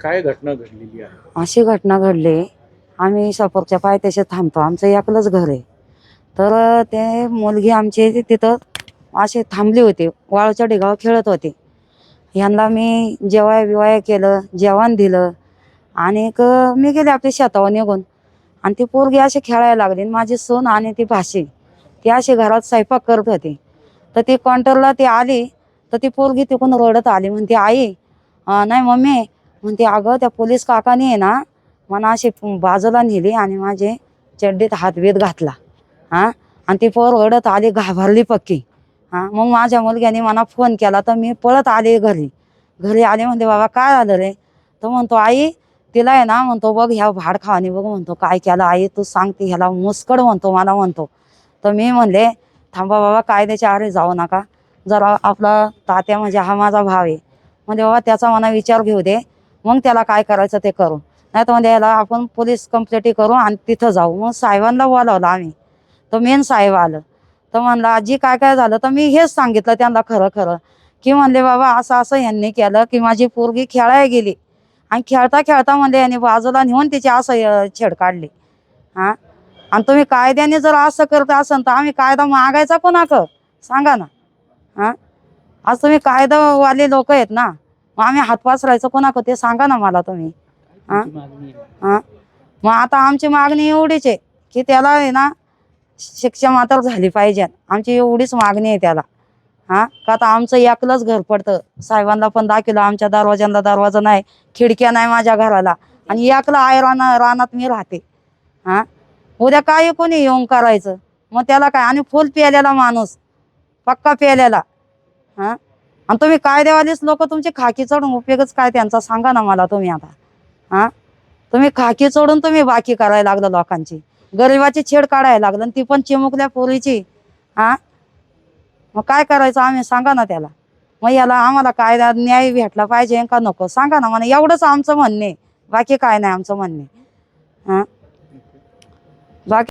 काय घटना घडलेली आहे? अशी घटना घडली. आम्ही सपोरच्या पायथ्याशी थांबतो. आमचं एकलंच घर आहे. तर ते मुलगी आमची तिथं असे थांबली होती. वाळूच्या ढिगावर खेळत होते. यांना मी जेवाय बिवाय केलं जेवण दिलं. आणि एक मी गेले आपल्या शेतावर निघून. आणि ती पोरगी अशी खेळायला लागली. आणि माझी सून आणि ती भाशी ती अशी घरात स्वयंपाक करत होती. तर ती काउंटरला ती आली. तर ती पोरगी तिकडून रडत आली. म्हणते आई अं, नाही मम्मी म्हणते अगं त्या पोलीस काकाने आहे ना मला अशी बाजूला नेली आणि माझे चड्डीत हातभेद घातला. हां? आणि ती पोर ओढत आली घाबरली पक्की. हां? मग माझ्या मुलग्याने मला फोन केला तर मी पळत आले घरी. घरी आले म्हणते बाबा काय झालं रे? तर म्हणतो आई तिला आहे ना म्हणतो बघ ह्या भाड खावाने बघ म्हणतो काय केलं? आई तू सांगते ह्याला मुस्कड म्हणतो मला म्हणतो. तर मी म्हणले थांबा बाबा कायद्याच्या आरे जाऊ नका. जरा आपला तात्या म्हणजे हा माझा भाव आहे. म्हणजे बाबा त्याचा मला विचार घेऊ दे. मग त्याला काय करायचं ते करू. नाही तर म्हणजे याला आपण पोलीस कंप्लेंटी करू आणि तिथं जाऊ. मग साहेबांना बोलावलं आम्ही. तर मेन साहेब आलं. तर म्हणलं आजी काय काय झालं? तर मी हेच सांगितलं त्यांना खरं खरं. की म्हणले बाबा असं असं यांनी केलं की माझी पोरगी खेळायला गेली. आणि खेळता खेळता म्हणले यांनी बाजूला नेऊन तिची असं छेड काढली. हां? आणि तुम्ही कायद्याने जर असं करत असाल तर आम्ही कायदा मागायचा कोणाक? सांगा ना. हां? आज तुम्ही कायदावाले लोक आहेत ना. मग आम्ही हात पसरायचं कोणाक ते सांगा ना मला तुम्ही. हा? हां? मग आता आमची मागणी एवढीच आहे की त्याला आहे ना शिक्षा मात्र झाली पाहिजे. आमची एवढीच मागणी आहे त्याला. हां? का आता आमचं एकलंच घर पडतं. साहेबांना पण दाखवलं आमच्या दरवाज्यांना दरवाजा नाही खिडक्या नाही माझ्या घराला. आणि एकलं आहे राना रानात मी राहते. हां? उद्या काय कोणी येऊन करायचं. मग त्याला काय? आणि फुल प्यालेला माणूस. पक्का प्यालेला हां? आणि तुम्ही कायदेवालीच लोक तुमची खाकी चढून उपयोगच काय त्यांचा सांगा ना मला तुम्ही आता. हां? तुम्ही खाकी चढून तुम्ही बाकी करायला लागलं लोकांची. गरिबाची छेड काढायला लागलं आणि ती पण चिमुकल्या पोरीची. हां? मग काय करायचं आम्ही सांगा ना त्याला. मग याला आम्हाला कायदा न्याय भेटला पाहिजे का नको? सांगा ना मला. एवढंच आमचं म्हणणे. बाकी काय नाही आमचं म्हणणे. हां?